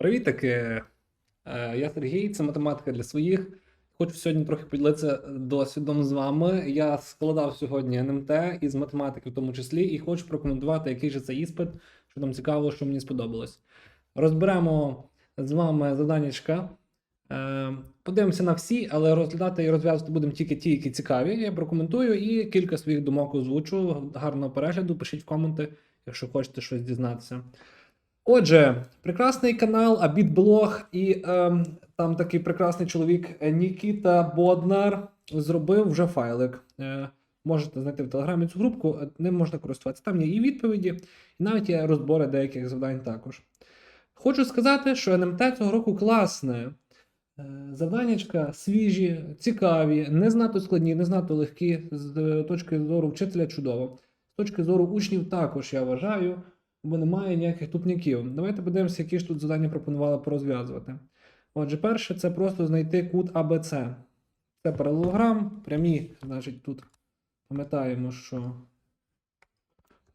Привіт таки. Е, Я Сергій, це математика для своїх. Хочу сьогодні трохи поділитися досвідом з вами. Я складав сьогодні НМТ із математики в тому числі, і хочу прокоментувати, який же це іспит, що там цікаво, що мені сподобалось. Розберемо з вами заданнячка. Е, Подивимося на всі, але розглядати і розв'язувати будемо тільки ті, які цікаві. Я прокоментую і кілька своїх думок озвучу. Гарного перегляду, пишіть в коменти, якщо хочете щось дізнатися. Отже, прекрасний канал Абітблог, і ем, там такий прекрасний чоловік е, Нікіта Боднар зробив вже файлик. Е, можете знайти в телеграмі цю групку, е, ним можна користуватися. Там є і відповіді, і навіть є розбори деяких завдань також. Хочу сказати, що НМТ цього року класне. Е, Завданнячка свіжі, цікаві, не знато складні, не знато легкі. З е, точки зору вчителя чудово. З точки зору учнів також я вважаю, бо немає ніяких тупняків. Давайте подивимося, які ж тут завдання пропонували порозв'язувати. Отже, перше це просто знайти кут АБЦ. Це паралелограм, прямі, значить, тут пам'ятаємо, що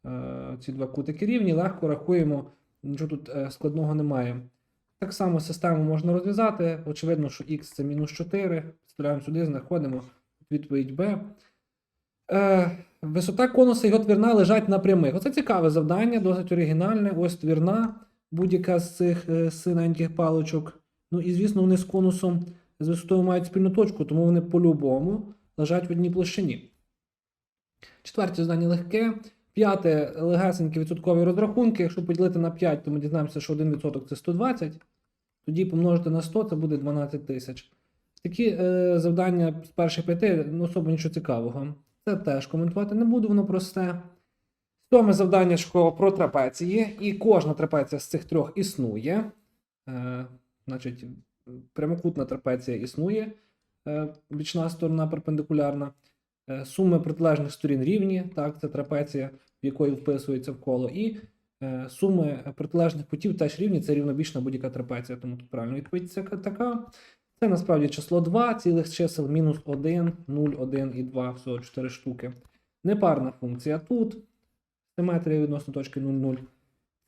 е, ці два кутики рівні, легко рахуємо, нічого тут е, складного немає. Так само систему можна розв'язати. Очевидно, що х це мінус 4. Вставляємо сюди, знаходимо відповідь B. Е, висота конуса його твірна лежать на прямих. Оце цікаве завдання, досить оригінальне. Ось твірна, будь-яка з цих е, синеньких паличок. Ну і звісно, вони з конусом з висотою мають спільну точку, тому вони по-любому лежать в одній площині. Четверте завдання легке. П'яте легесенькі відсоткові розрахунки. Якщо поділити на 5, то ми дізнаємося, що 1% це 120. Тоді помножити на 100 це буде 12 тисяч. Такі е, завдання з перших п'яти, ну особо нічого цікавого. Це теж коментувати не буду, воно просте. Сьоме завдання школа про трапеції, і кожна трапеція з цих трьох існує. Е, значить, прямокутна трапеція існує, е, бічна сторона перпендикулярна. Е, суми протилежних сторін рівні, так, це трапеція, в якої вписується в коло, і е, суми протилежних кутів теж рівні, це рівнобічна будь-яка трапеція, тому тут правильно відповідь така. Це насправді число 2, цілих чисел мінус 1, 0, 1 і 2, всього 4 штуки. Непарна функція тут. Симетрія відносно точки 0, 0.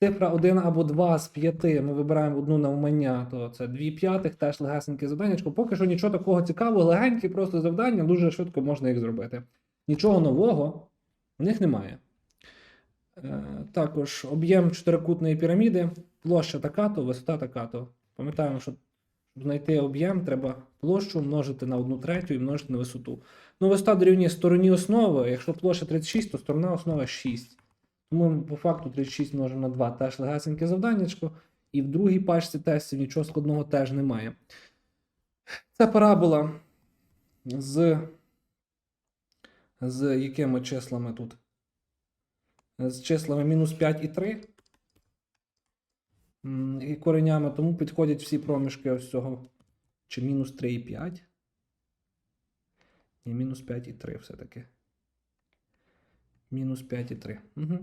Цифра 1 або 2 з 5 ми вибираємо одну навмання, то це 2 п'ятих, теж легесеньке завданнячко. Поки що нічого такого цікавого, легенькі просто завдання, дуже швидко можна їх зробити. Нічого нового в них немає. Е, також об'єм чотирикутної піраміди, площа така-то, висота така-то. Пам'ятаємо, що знайти об'єм, треба площу множити на 1 третю і множити на висоту. Ну, висота дорівнює стороні основи. Якщо площа 36, то сторона основи 6. Тому по факту 36 множимо на 2 теж легесеньке завданнячко. І в другій пачці тестів нічого складного теж немає. Це парабола з. З якими числами тут? З числами мінус 5 і 3. І коренями, тому підходять всі проміжки ось цього. Чи мінус 3 і 5. Ні, мінус 5 і 3 все-таки. Мінус 5 і 3. Угу.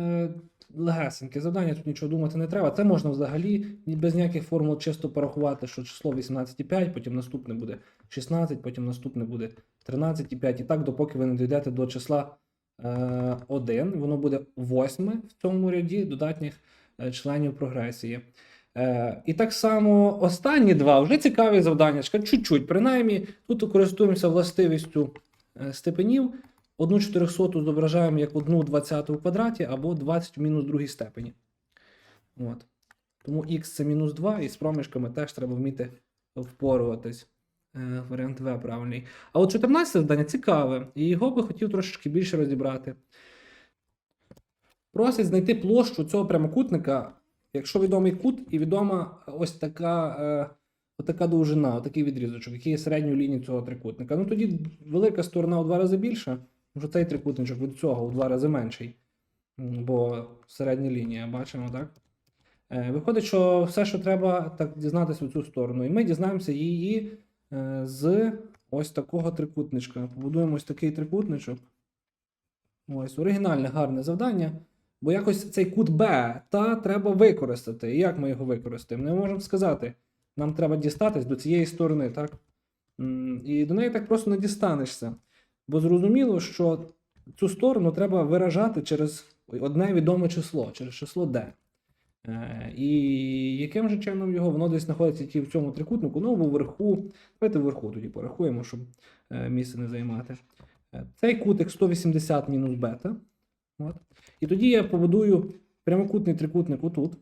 Е, легесеньке завдання, тут нічого думати не треба. Це можна взагалі без ніяких формул чисто порахувати, що число 18,5, потім наступне буде 16, потім наступне буде 13,5. І так, допоки ви не дійдете до числа е, 1, воно буде восьме в цьому ряді додатніх членів прогресії. Е, і так само останні два вже цікаві завдання, чуть-чуть, принаймні, тут користуємося властивістю е, степенів. Одну 400 зображаємо як одну 20 у квадраті або 20 в мінус другій степені. От. Тому х це мінус 2, і з проміжками теж треба вміти впоруватись. Е, варіант В правильний. А от 14 завдання цікаве, і його би хотів трошечки більше розібрати. Просять знайти площу цього прямокутника, якщо відомий кут, і відома ось така, е, отака довжина, отакий відрізочок, який є середньою лінією цього трикутника. Ну тоді велика сторона у два рази більша, тому що цей трикутничок від цього у два рази менший. Бо середня лінія, бачимо, так? Е, Виходить, що все, що треба, так дізнатися в цю сторону. І ми дізнаємося її е, з ось такого трикутничка. Побудуємо ось такий трикутничок. Ось, оригінальне гарне завдання. Бо якось цей кут Б та треба використати. І як ми його використаємо? Не можемо сказати. Нам треба дістатись до цієї сторони, так? І до неї так просто не дістанешся. Бо зрозуміло, що цю сторону треба виражати через одне відоме число, через число D. Е, І яким же чином його воно десь знаходиться ті в цьому трикутнику? Ну, вверху. Давайте вверху тоді порахуємо, щоб е, місце не займати. Е, Цей кутик 180 мінус бета. От. І тоді я побудую прямокутний трикутник отут.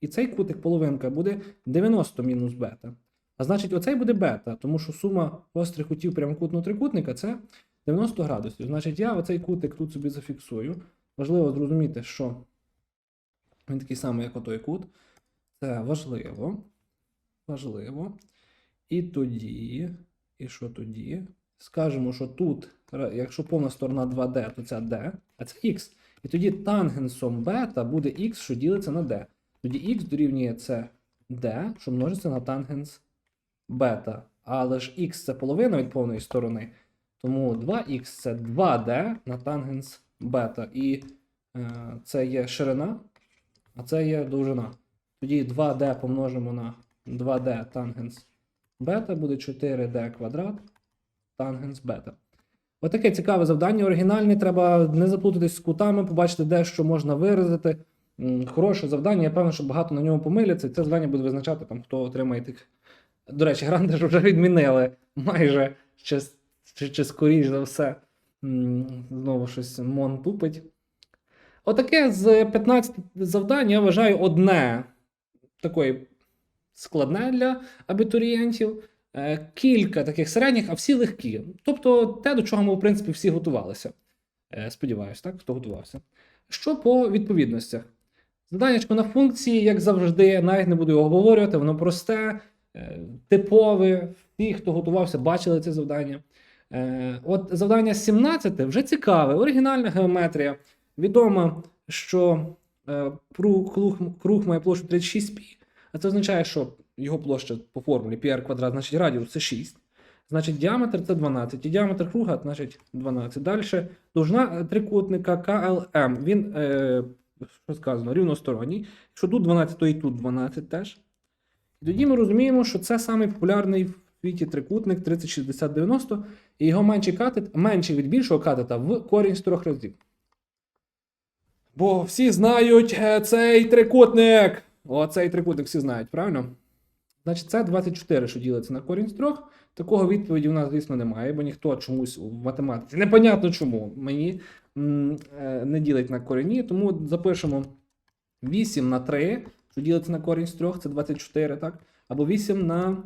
І цей кутик половинка буде 90 мінус бета. А значить, оцей буде бета, тому що сума гострих кутів прямокутного трикутника це 90 градусів. Значить, я оцей кутик тут собі зафіксую. Важливо зрозуміти, що він такий самий, як отой кут. Це важливо. Важливо. І тоді, і що тоді? Скажемо, що тут, якщо повна сторона 2D, то ця D, а це X. І тоді тангенсом бета буде X, що ділиться на D. Тоді X дорівнює це D, що множиться на тангенс бета. Але ж X це половина від повної сторони. Тому 2х це 2D на тангенс бета. І е, це є ширина, а це є довжина. Тоді 2D помножимо на 2D тангенс бета буде 4D квадрат тангенс бета. Отаке цікаве завдання. Оригінальне, треба не заплутатись з кутами, побачити, де що можна виразити. Хороше завдання. Я певний, що багато на ньому помиляться. Це завдання буде визначати, там, хто отримає тих. До речі, гранди ж вже відмінили майже чи, чи, чи скоріш за все. Знову щось Мон тупить. Отаке з 15 завдань я вважаю одне такої складне для абітурієнтів. Е, Кілька таких середніх, а всі легкі. Тобто те, до чого ми, в принципі, всі готувалися. Е, Сподіваюсь, так, хто готувався. Що по відповідностях? Заданнячко на функції, як завжди, навіть не буду його обговорювати, воно просте, е, типове. Всі, хто готувався, бачили це завдання. От завдання 17 вже цікаве, оригінальна геометрія. Відомо, що круг, має площу 36π, а це означає, що його площа по формулі πr квадрат, значить радіус це 6. Значить, діаметр це 12. І діаметр круга, значить 12. Далі довжина трикутника КЛМ. Він, е, що сказано, рівносторонній. Якщо тут 12, то і тут 12 теж. Тоді ми розуміємо, що це самий популярний в світі трикутник 3060-90, і його менший катет, менший від більшого катета в корінь з трьох разів. Бо всі знають е, цей трикутник. О, цей трикутник всі знають, правильно? Значить, це 24, що ділиться на корінь з трьох. Такого відповіді у нас, звісно, немає, бо ніхто чомусь в математиці, непонятно чому, мені е, не ділить на корені, тому запишемо 8 на 3, що ділиться на корінь з трьох, це 24, так? Або 8 на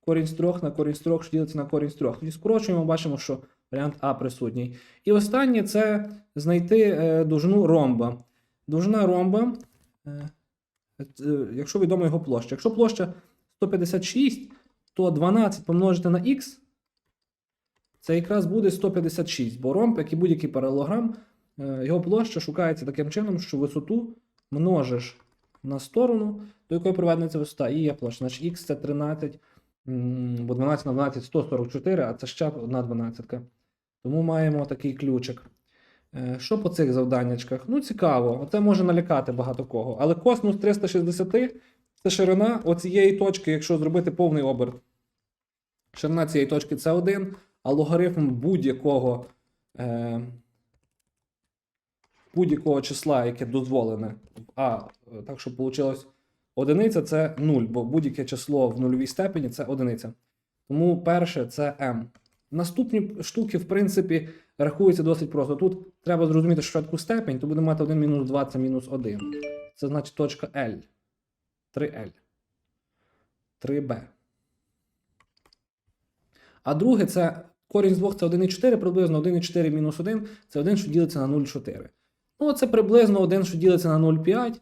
корінь з трьох на корінь з трьох, що ділиться на корінь з трьох. Тоді скорочуємо, бачимо, що варіант А присутній. І останнє це знайти е, довжину ромба. Довжина ромба, е, якщо відома його площа. Якщо площа 156, то 12 помножити на х, це якраз буде 156, бо ромб, як і будь-який паралелограм, е, його площа шукається таким чином, що висоту множиш на сторону, до якої приведена ця висота, і є площа. Значить, х це 13, бо 12 на 12 144, а це ще одна дванадцятка. Тому маємо такий ключик. Е, Що по цих завданнячках? Ну, цікаво, оце може налякати багато кого. Але космос 360 це ширина оцієї точки, якщо зробити повний оберт. Ширина цієї точки це 1, а логарифм будь-якого е, будь-якого числа, яке дозволене в А, так що вийшло одиниця це 0, бо будь-яке число в нульовій степені це одиниця. Тому перше це m. Наступні штуки, в принципі, рахуються досить просто. Тут треба зрозуміти, таку степень, то буде мати 1 мінус 2, це мінус 1. Це значить точка L. 3L. 3B. А друге це корінь з 2 це 1,4, приблизно 1,4 мінус 1 це 1, що ділиться на 0,4. Ну, це приблизно 1, що ділиться на 0,5.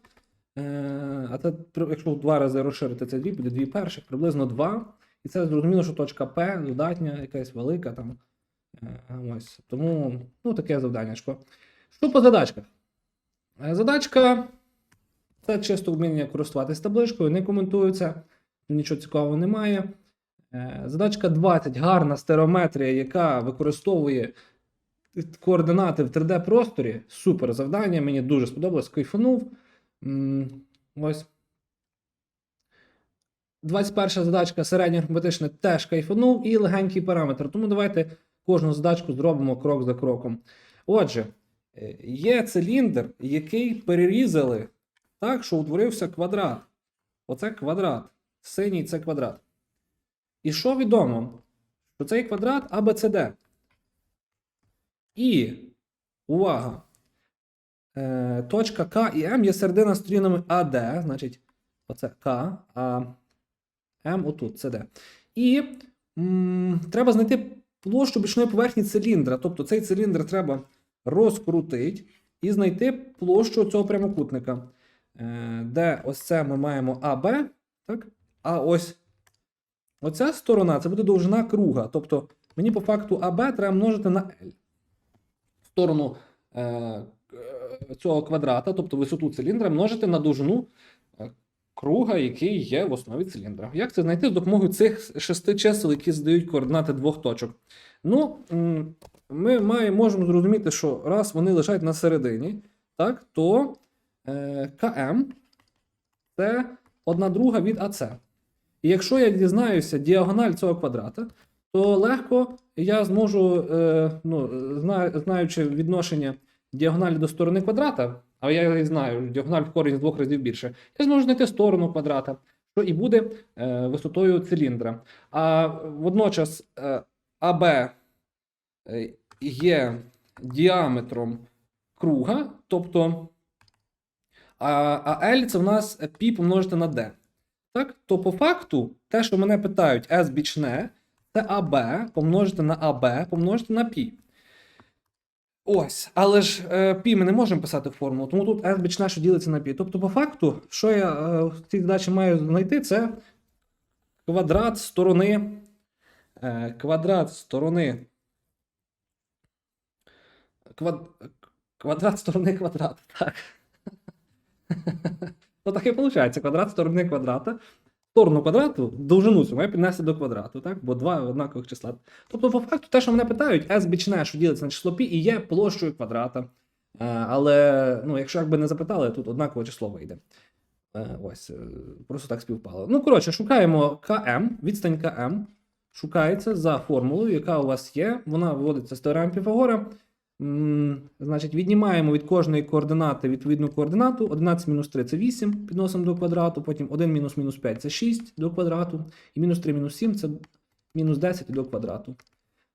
Е, а це, якщо в два рази розширити це 2, буде 2 перших, приблизно 2. І це зрозуміло, що точка П додатня, якась велика там. Е, Ось. Тому ну, таке завданнячко. Що по задачках? Е, Задачка це чисто вміння користуватись табличкою, не коментується, нічого цікавого немає. Е, Задачка 20 гарна стереометрія, яка використовує координати в 3D-просторі. Супер завдання, мені дуже сподобалось, кайфанув. Ось. 21 задачка середнє арифметичне теж кайфанув і легенький параметр. Тому давайте кожну задачку зробимо крок за кроком. Отже, е, є циліндр, який перерізали так, що утворився квадрат. Оце квадрат. Синій це квадрат. І що відомо? Що цей квадрат ABCD. І увага! Е, точка К і М є середина сторінами АД, значить, оце К, а М отут, це Д. І м, треба знайти площу бічної поверхні циліндра. Тобто цей циліндр треба розкрутити і знайти площу цього прямокутника. Е, де ось це ми маємо АБ, так? а ось оця сторона це буде довжина круга. Тобто мені по факту АБ треба множити на L. Сторону е, е, цього квадрата, тобто висоту циліндра, множити на довжину е, круга, який є в основі циліндра. Як це знайти з допомогою цих шести чисел, які задають координати двох точок? Ну, ми маємо, можемо зрозуміти, що раз вони лежать на середині, так, то е, КМ це одна друга від АЦ. І якщо я дізнаюся діагональ цього квадрата, то легко я зможу, е, ну, зна- знаючи відношення діагоналі до сторони квадрата, а я і знаю, діагональ в корінь з двох разів більше, я зможу знайти сторону квадрата, що і буде е, висотою циліндра. А водночас е, АБ е, є діаметром круга, тобто а L це в нас π помножити на D. Так? То по факту, те, що мене питають S бічне, це АБ помножити на АБ помножити на π. Ось, але ж е, π ми не можемо писати в формулу, тому тут S бічне, що ділиться на π. Тобто, по факту, що я е, в цій задачі маю знайти, це квадрат сторони. Е, квадрат сторони. Квад... Квадрат сторони квадрата. Так. Ну, так і виходить. Квадрат сторони квадрата. Сторону квадрату, довжину цю має піднести до квадрату, так? Бо два однакових числа. Тобто, по факту, те, що мене питають, s бічне, що ділиться на число π, і є площею квадрата. Е, Але, ну, якщо якби не запитали, тут однакове число вийде. Е, Ось, е, просто так співпало. Ну, коротше, шукаємо КМ, відстань КМ. Шукається за формулою, яка у вас є. Вона вводиться з теореми Піфагора. Значить, віднімаємо від кожної координати відповідну координату. 11 мінус 3 це 8, підносимо до квадрату, потім 1 мінус мінус 5 це 6 до квадрату, і мінус 3 мінус 7 це мінус 10 до квадрату.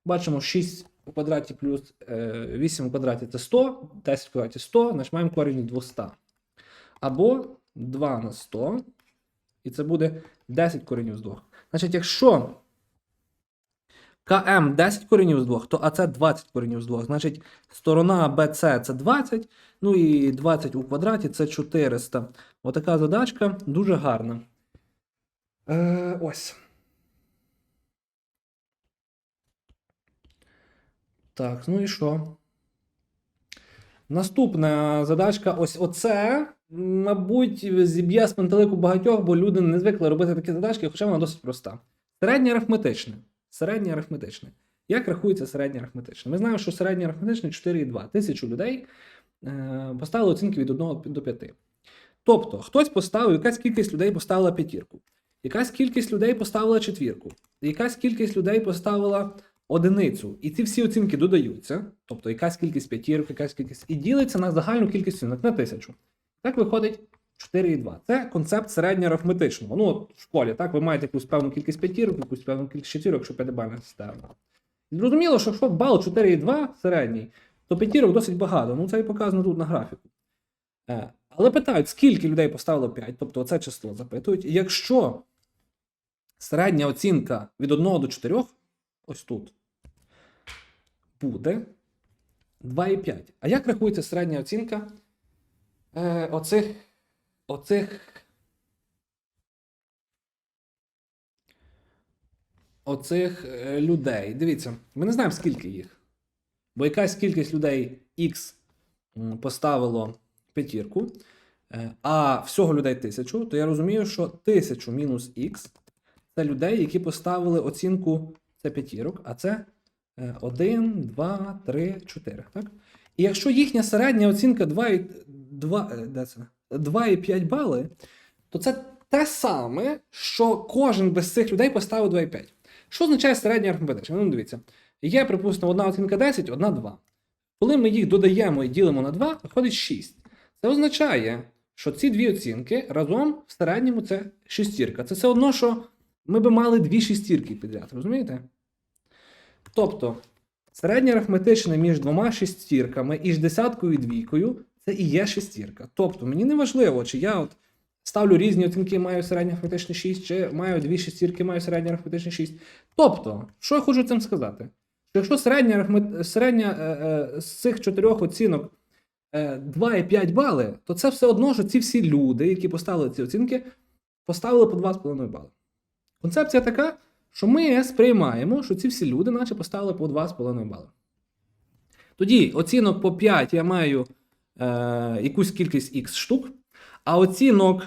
Бачимо 6 у квадраті плюс е, 8 у квадраті це 100, 10 в квадраті 100, значить маємо корінь 200. Або 2 на 100, і це буде 10 коренів з 2. Значить, якщо КМ 10 коренів з 2, то АЦ 20 коренів з 2. Значить, сторона БЦ це 20, ну і 20 у квадраті це 400. Отака задачка дуже гарна. Е, ось. Так, ну і що? Наступна задачка, ось оце, мабуть, зіб'є з пантелику багатьох, бо люди не звикли робити такі задачки, хоча вона досить проста. Середнє арифметичне. Середнє арифметичне. Як рахується середнє арифметичне? Ми знаємо, що середнє арифметичне 4,2. Тисячу людей е, поставили оцінки від 1 до 5. Тобто, хтось поставив, якась кількість людей поставила п'ятірку, якась кількість людей поставила четвірку, якась кількість людей поставила одиницю. І ці всі оцінки додаються, тобто якась кількість п'ятірок, якась кількість, і ділиться на загальну кількість оцінок на тисячу. Так виходить 4,2. Це концепт середньоарифметичного. Ну, от в школі, так, ви маєте якусь певну кількість п'ятірок, якусь певну кількість четвірок, що п'ятибальна система. Зрозуміло, що якщо бал 4,2 середній, то п'ятірок досить багато. Ну, це і показано тут на графіку. Е, Але питають, скільки людей поставило 5, тобто оце число запитують. Якщо середня оцінка від 1 до 4, ось тут, буде 2,5. А як рахується середня оцінка е, оцих, оцих, оцих е, людей? Дивіться, ми не знаємо, скільки їх. Бо якась кількість людей X поставило п'ятірку, е, а всього людей тисячу, то я розумію, що тисячу мінус X це людей, які поставили оцінку це п'ятірок, а це 1, 2, 3, 4. Так? І якщо їхня середня оцінка 2,5 бали, то це те саме, що кожен без цих людей поставив 2,5. Що означає середня арифметична? Ну, дивіться. Є, припустимо, одна оцінка 10, одна 2. Коли ми їх додаємо і ділимо на 2, виходить 6. Це означає, що ці дві оцінки разом в середньому це шестірка. Це все одно, що ми би мали дві шестірки підряд, розумієте? Тобто, середнє арифметичне між двома шестірками і ж десяткою і двійкою це і є шестірка. Тобто, мені не важливо, чи я от ставлю різні оцінки, маю середнє арифметичне 6, чи маю дві шестірки, маю середнє арифметичне 6. Тобто, що я хочу цим сказати? Що якщо середня, середня е, е, з цих чотирьох оцінок е, 2,5 бали, то це все одно, що ці всі люди, які поставили ці оцінки, поставили по 2,5 бали. Концепція така, що ми сприймаємо, що ці всі люди, наче поставили по 2,5 бали. Тоді оцінок по 5 я маю е, якусь кількість X штук, а оцінок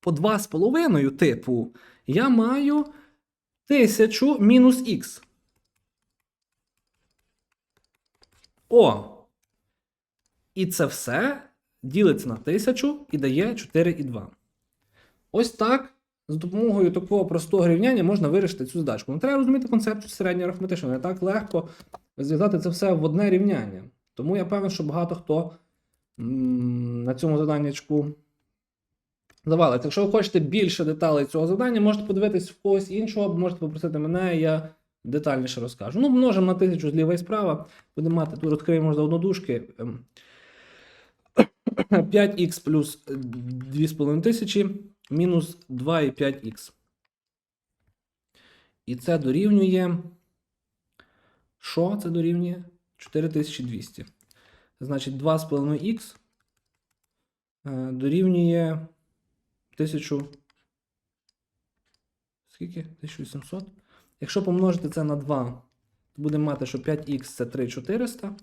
по 2,5 типу я маю 1000 мінус Х. О! І це все ділиться на 1000 і дає 4,2. Ось так. За допомогою такого простого рівняння можна вирішити цю задачку. Не треба розуміти концепцію середньої арифметичної, не так легко зв'язати це все в одне рівняння. Тому я певен, що багато хто на цьому заданнячку завалить. Якщо ви хочете більше деталей цього завдання, можете подивитись в когось іншого, можете попросити мене, я детальніше розкажу. Ну, множимо на тисячу зліва і справа. Будемо мати, тут відкриємо за однодушки. ем, 5х плюс 2,5 тисячі мінус 2,5х. І це дорівнює. Що це дорівнює? 4200. Значить, 2,5х е, дорівнює 1000. Скільки? 1800. Якщо помножити це на 2, то будемо мати, що 5х це 3400.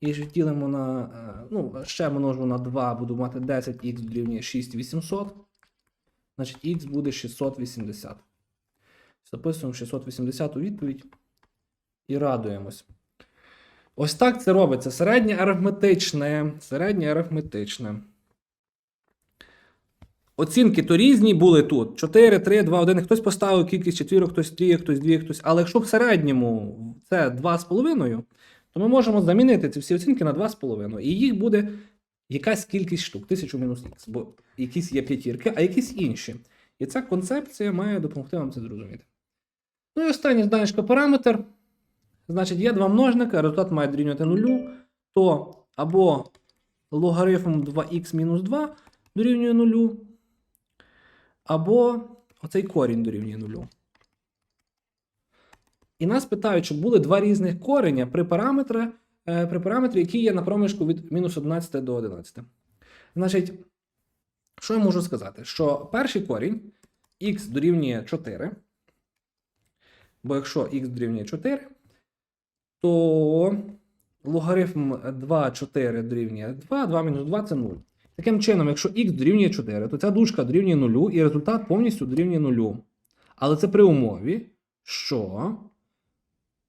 І ж ділимо на. е, Ну, ще множимо на 2, буду мати 10х дорівнює 6800. Значить, х буде 680. Записуємо 680 у відповідь і радуємось. Ось так це робиться. Середнє арифметичне. Середнє арифметичне. Оцінки то різні були тут. 4, 3, 2, 1. Хтось поставив кількість четвірок, хтось трійок, хтось дві, хтось. Але якщо в середньому це 2,5, то ми можемо замінити ці всі оцінки на 2,5. І їх буде якась кількість штук, 1000 мінус х, бо якісь є п'ятірки, а якісь інші. І ця концепція має допомогти вам це зрозуміти. Ну і останній знаєшка параметр. Значить, є два множника, результат має дорівнювати нулю, то або логарифм 2х мінус 2 дорівнює нулю, або оцей корінь дорівнює нулю. І нас питають, щоб були два різних кореня при параметрі, е, при параметрі, який є на проміжку від мінус 11 до 11. Значить, що я можу сказати? Що перший корінь х дорівнює 4. Бо якщо х дорівнює 4, то логарифм 2, 4 дорівнює 2, 2 мінус 2 це 0. Таким чином, якщо х дорівнює 4, то ця дужка дорівнює 0 і результат повністю дорівнює 0. Але це при умові, що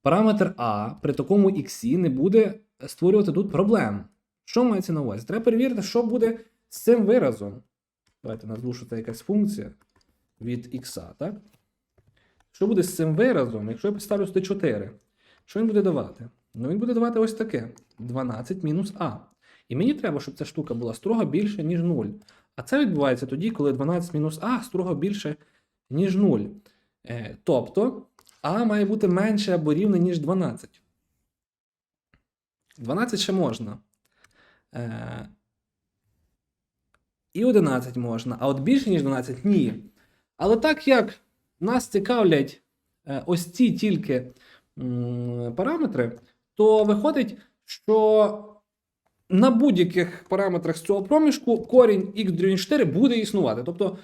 параметр А при такому х не буде створювати тут проблем. Що мається на увазі? Треба перевірити, що буде з цим виразом. Давайте назву, що це якась функція від х, так? Що буде з цим виразом, якщо я поставлю сюди 4? Що він буде давати? Ну, він буде давати ось таке: 12 мінус а. І мені треба, щоб ця штука була строго більше, ніж 0. А це відбувається тоді, коли 12 мінус а строго більше, ніж 0. Е, тобто, а має бути менше або рівне, ніж 12. 12 ще можна. Е, і 11 можна, а от більше, ніж 12 ні. Але так як нас цікавлять е, ось ці тільки параметри, то виходить, що на будь-яких параметрах з цього проміжку корінь х дорівнює 4 буде існувати. Тобто,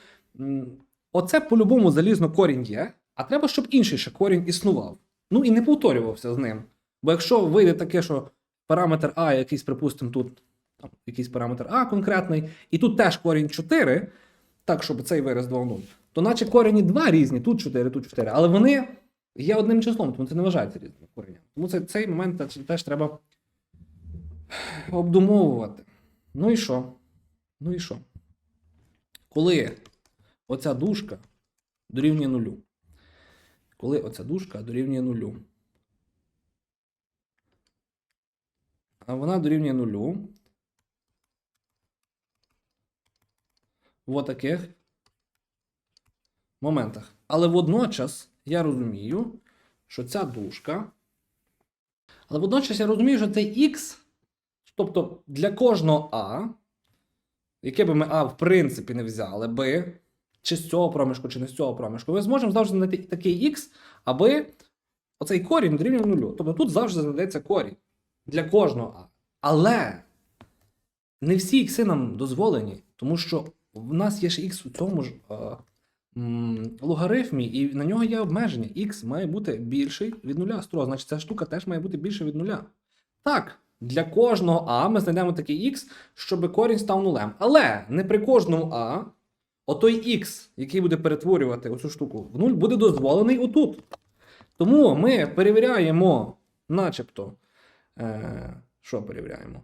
оце по-любому залізно корінь є, а треба, щоб інший ще корінь існував. Ну і не повторювався з ним. Бо якщо вийде таке, що параметр А, якийсь, припустимо, тут там, якийсь параметр А конкретний, і тут теж корінь 4, так, щоб цей вираз 2 0, то наче корені 2 різні, тут 4, тут 4, але вони є одним числом, тому це не вважається різними коренями. Тому це, цей момент теж, треба обдумовувати. Ну і що? Ну і що? Коли оця дужка дорівнює нулю. Коли оця дужка дорівнює нулю. А вона дорівнює нулю. в таких моментах. Але водночас я розумію, що ця дужка. Але водночас я розумію, що цей X, тобто для кожного А, яке би ми А в принципі не взяли би, чи з цього проміжку, чи не з цього проміжку, ми зможемо завжди знайти такий X, аби оцей корінь дорівнював нулю. Тобто тут завжди знайдеться корінь для кожного А. Але не всі ікси нам дозволені, тому що в нас є ще х у цьому ж е, логарифмі, і на нього є обмеження. Х має бути більший від нуля строго. Значить, ця штука теж має бути більша від нуля. Так, для кожного А ми знайдемо такий х, щоб корінь став нулем. Але не при кожному А, отой х, який буде перетворювати оцю штуку в нуль, буде дозволений отут. Тому ми перевіряємо, начебто, е, що перевіряємо?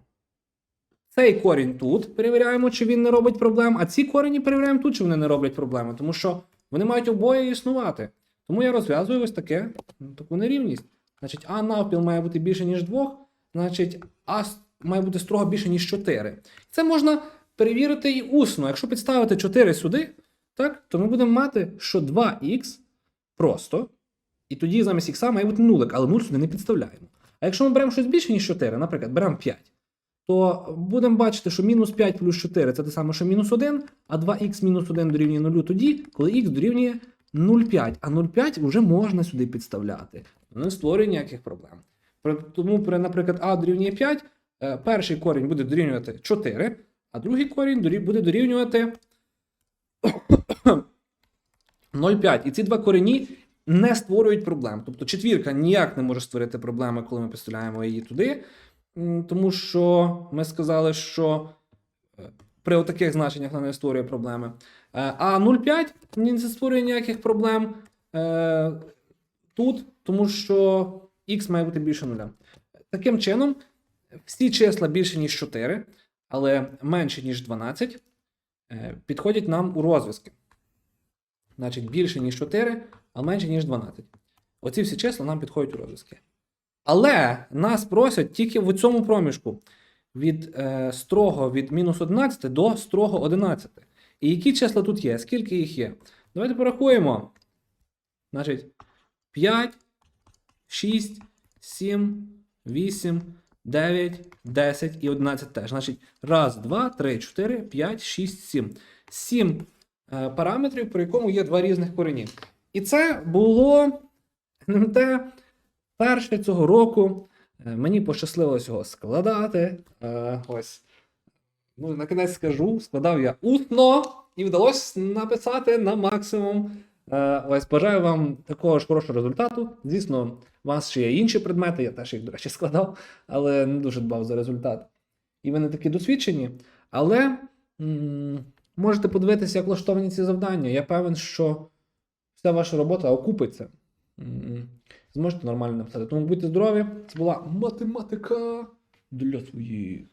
Цей корінь тут перевіряємо, чи він не робить проблем, а ці корені перевіряємо тут, чи вони не роблять проблеми, тому що вони мають обоє існувати. Тому я розв'язую ось таке, таку нерівність. Значить, А навпіл має бути більше, ніж 2, значить, А має бути строго більше, ніж 4. Це можна перевірити і усно. Якщо підставити 4 сюди, так, то ми будемо мати, що 2х просто, і тоді замість х має бути нулик, але 0 сюди не підставляємо. А якщо ми беремо щось більше, ніж 4, наприклад, беремо 5, то будемо бачити, що мінус 5 плюс 4 це те саме, що мінус 1, а 2х мінус 1 дорівнює 0 тоді, коли х дорівнює 0,5. А 0,5 вже можна сюди підставляти. Не створює ніяких проблем. Тому, при, наприклад, а дорівнює 5, е, перший корінь буде дорівнювати 4, а другий корінь буде дорівнювати 0,5. І ці два корені не створюють проблем. Тобто четвірка ніяк не може створити проблеми, коли ми підставляємо її туди. Тому що ми сказали, що е, при таких значеннях вона не створює проблеми. Е, А 0,5 не створює ніяких проблем е, тут, тому що х має бути більше нуля. Таким чином, всі числа більше, ніж 4, але менше, ніж 12, е, підходять нам у розв'язки. Значить, більше, ніж 4, а менше, ніж 12. Оці всі числа нам підходять у розв'язки. Але нас просять тільки в цьому проміжку від е, строго від мінус 11 до строго 11. І які числа тут є? Скільки їх є? Давайте порахуємо. Значить, 5, 6, 7, 8, 9, 10 і 11 теж. Значить, раз, два, три, 4, 5, 6, 7. 7 е, параметрів, при якому є два різних корені. І це було НМТ перше цього року. Е, Мені пощасливилось його складати. Е, ось. Ну, на кінець скажу, складав я усно і вдалося написати на максимум. Е, ось бажаю вам такого ж хорошого результату. Звісно, у вас ще є інші предмети, я теж їх, до речі, складав, але не дуже дбав за результат. І ви не такі досвідчені. Але м- можете подивитися, як влаштовані ці завдання. Я певен, що вся ваша робота окупиться. М, Зможете нормально написати. Тому будьте здорові. Це була математика для своїх.